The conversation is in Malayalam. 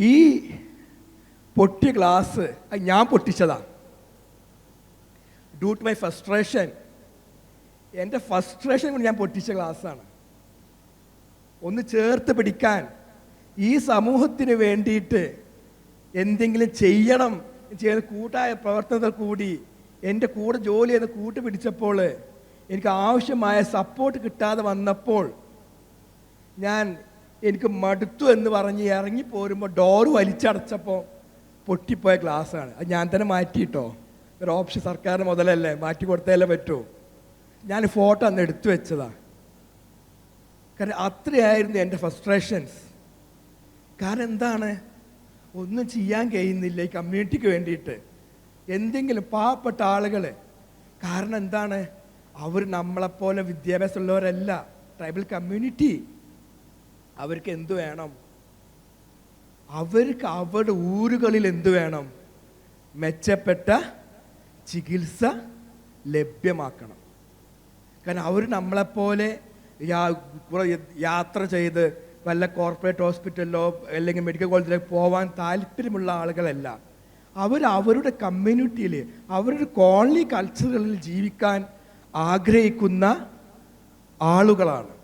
ഈ പൊട്ടിയ ഗ്ലാസ് ഞാൻ പൊട്ടിച്ചതാണ് ഡ്യൂ ടു മൈ ഫസ്ട്രേഷൻ എന്റെ ഫസ്ട്രേഷൻ കൊണ്ട് ഞാൻ പൊട്ടിച്ച ഗ്ലാസ്സാണ് ഒന്ന് ചേർത്ത് പിടിക്കാൻ ഈ സമൂഹത്തിന് വേണ്ടിയിട്ട് എന്തെങ്കിലും ചെയ്യണം ചെയ്യുന്ന കൂട്ടായ പ്രവർത്തനത്തിൽ കൂടി എന്റെ കൂടെ ജോലി ചെയ്ത് കൂട്ടുപിടിച്ചപ്പോൾ എനിക്ക് ആവശ്യമായ സപ്പോർട്ട് കിട്ടാതെ വന്നപ്പോൾ ഞാൻ എനിക്ക് മടുത്തു എന്ന് പറഞ്ഞ് ഇറങ്ങി പോരുമ്പോൾ ഡോറ് വലിച്ചടച്ചപ്പോൾ പൊട്ടിപ്പോയ ഗ്ലാസ്സാണ് അത് ഞാൻ തന്നെ മാറ്റിയിട്ടോ. ഒരു ഓപ്ഷൻ സർക്കാർ മുതലല്ലേ മാറ്റി കൊടുത്തല്ലേ പറ്റൂ. ഞാൻ ഫോട്ടോ അന്ന് എടുത്തു വെച്ചതാ. കാരണം അത്രയായിരുന്നു എന്റെ ഫ്രസ്ട്രേഷൻസ് കാരണം എന്താണ്? ഒന്നും ചെയ്യാൻ കഴിയുന്നില്ല ഈ കമ്മ്യൂണിറ്റിക്ക് വേണ്ടിയിട്ട്. എന്തെങ്കിലും പാവപ്പെട്ട ആളുകൾ കാരണം എന്താണ്? അവർ നമ്മളെപ്പോലെ വിദ്യാഭ്യാസമുള്ളവരല്ല. ട്രൈബൽ കമ്മ്യൂണിറ്റി അവർക്ക് എന്തു വേണം? അവർക്ക് അവരുടെ ഊരുകളിൽ എന്തു വേണം? മെച്ചപ്പെട്ട ചികിത്സ ലഭ്യമാക്കണം. കാരണം അവർ നമ്മളെപ്പോലെ യാത്ര ചെയ്ത് വല്ല കോർപ്പറേറ്റ് ഹോസ്പിറ്റലിലോ അല്ലെങ്കിൽ മെഡിക്കൽ കോളേജിലേക്ക് പോകാൻ താല്പര്യമുള്ള ആളുകളല്ല. അവർ അവരുടെ കമ്മ്യൂണിറ്റിയിൽ അവരുടെ കോളനി കൾച്ചറുകളിൽ ജീവിക്കാൻ ആഗ്രഹിക്കുന്ന ആളുകളാണ്.